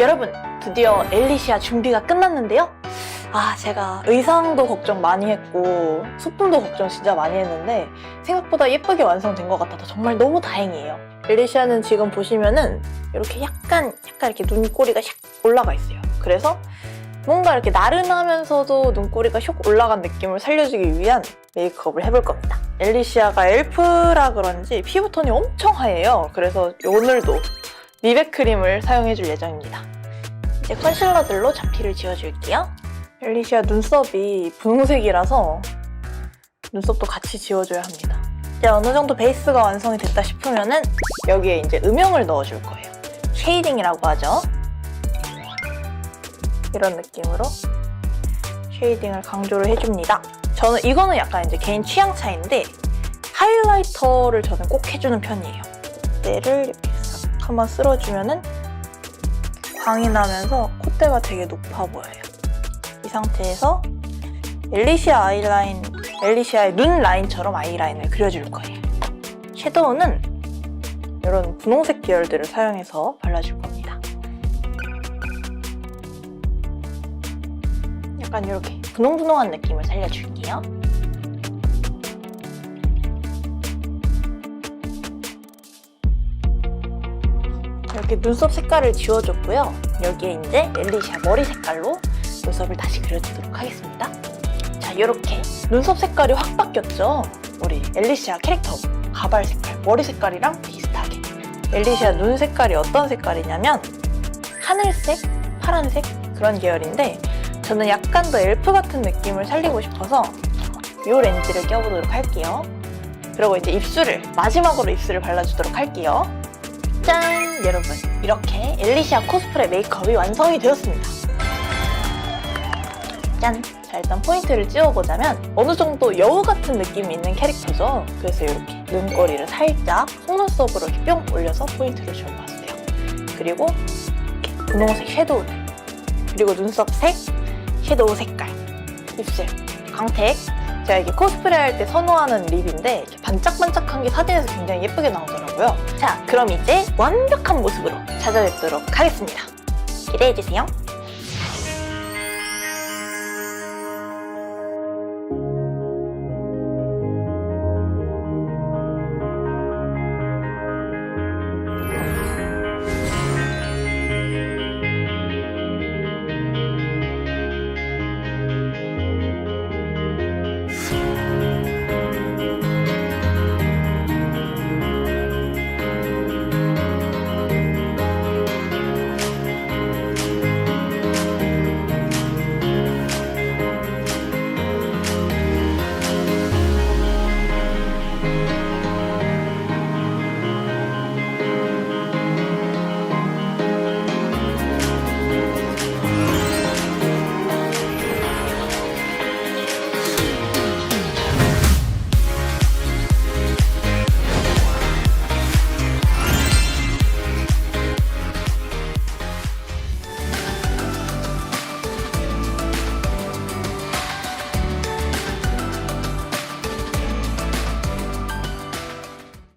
여러분, 드디어 엘리시아 준비가 끝났는데요. 아, 제가 의상도 걱정 많이 했고, 소품도 걱정 진짜 많이 했는데, 생각보다 예쁘게 완성된 것 같아서 정말 너무 다행이에요. 엘리시아는 지금 보시면은, 이렇게 약간, 약간 이렇게 눈꼬리가 샥 올라가 있어요. 그래서 뭔가 이렇게 나른하면서도 눈꼬리가 슉 올라간 느낌을 살려주기 위한 메이크업을 해볼 겁니다. 엘리시아가 엘프라 그런지 피부 톤이 엄청 하얘요. 그래서 오늘도 미백 크림을 사용해줄 예정입니다. 이제 컨실러들로 잡티를 지워줄게요. 엘리시아 눈썹이 분홍색이라서 눈썹도 같이 지워줘야 합니다. 이제 어느 정도 베이스가 완성이 됐다 싶으면은 여기에 이제 음영을 넣어줄 거예요. 쉐이딩이라고 하죠. 이런 느낌으로 쉐이딩을 강조를 해줍니다. 저는 이거는 약간 이제 개인 취향 차인데 하이라이터를 저는 꼭 해주는 편이에요. 얘를 이렇게 싹 한번 쓸어주면은 광이 나면서 콧대가 되게 높아 보여요. 이 상태에서 엘리시아 아이라인, 엘리시아의 눈 라인처럼 아이라인을 그려줄 거예요. 섀도우는 이런 분홍색 계열들을 사용해서 발라줄 겁니다. 약간 이렇게 분홍분홍한 느낌을 살려줄게요. 이렇게 눈썹 색깔을 지워줬고요. 여기에 이제 엘리시아 머리 색깔로 눈썹을 다시 그려주도록 하겠습니다. 자, 이렇게 눈썹 색깔이 확 바뀌었죠? 우리 엘리시아 캐릭터 가발 색깔, 머리 색깔이랑 비슷하게. 엘리시아 눈 색깔이 어떤 색깔이냐면 하늘색, 파란색 그런 계열인데 저는 약간 더 엘프 같은 느낌을 살리고 싶어서 이 렌즈를 껴보도록 할게요. 그리고 이제 입술을 마지막으로 입술을 발라주도록 할게요. 짠! 여러분 이렇게 엘리시아 코스프레 메이크업이 완성이 되었습니다. 짠! 자 일단 포인트를 찌워보자면 어느 정도 여우 같은 느낌이 있는 캐릭터죠. 그래서 이렇게 눈꼬리를 살짝 속눈썹으로 이렇게 뿅 올려서 포인트를 주어봤어요. 그리고 분홍색 섀도우를 그리고 눈썹 색, 섀도우 색깔, 입술, 광택 제가 이게 코스프레 할 때 선호하는 립인데 반짝반짝한 게 사진에서 굉장히 예쁘게 나오더라고요. 자, 그럼 이제 완벽한 모습으로 찾아뵙도록 하겠습니다. 기대해주세요.